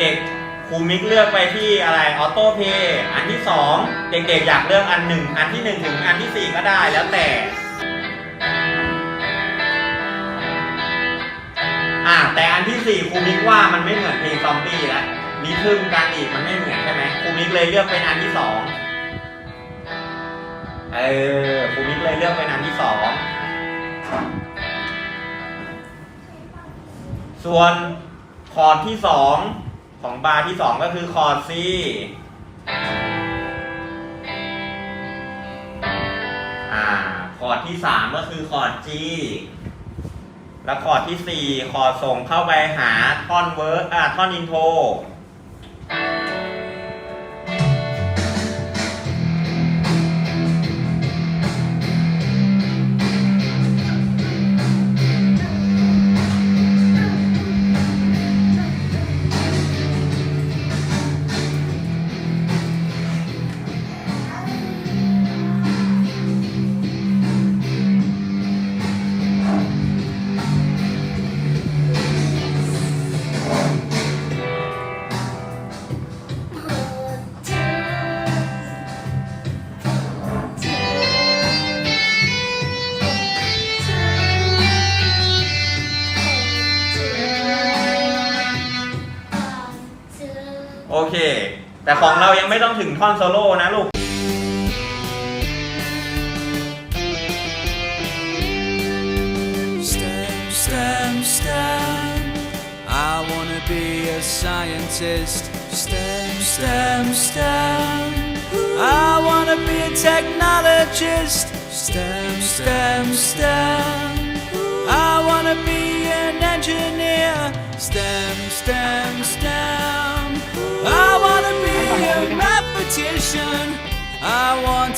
เด็กๆครูมิกเลือกไปที่อะไรออโต้เพย์อันที่สองเด็กๆ อยากเลือกอันหนึ่งอันที่หนึ่งถึงอันที่สี่ก็ได้แล้วแต่อ่าแต่อันที่สี่ครูมิกว่ามันไม่เหมือนเพลงซอมบี้แล้วมีทึ่งกันอีกมันไม่เหมือนใช่ไหมครูมิกเลยเลือกเป็นอันที่สองเออครูมิกเลยเลือกเป็นอันที่สองส่วนคอร์ดที่สอง ของบาร์ที่สองก็คือคอร์ด C อ่าคอร์ดที่สามก็คือคอร์ด G แล้วคอร์ดที่ 4 คอร์ดส่งเข้าไปหาท่อนเวิร์สอ่าท่อนอินโทร โอเค แต่ของเรายังไม่ต้องถึงท่อนโซโล่นะลูก STEM, STEM, STEM. I wanna be a scientist. STEM, STEM, STEM. I wanna be a technologist. STEM, STEM, STEM. I wanna be an engineer. STEM, STEM, STEM. I want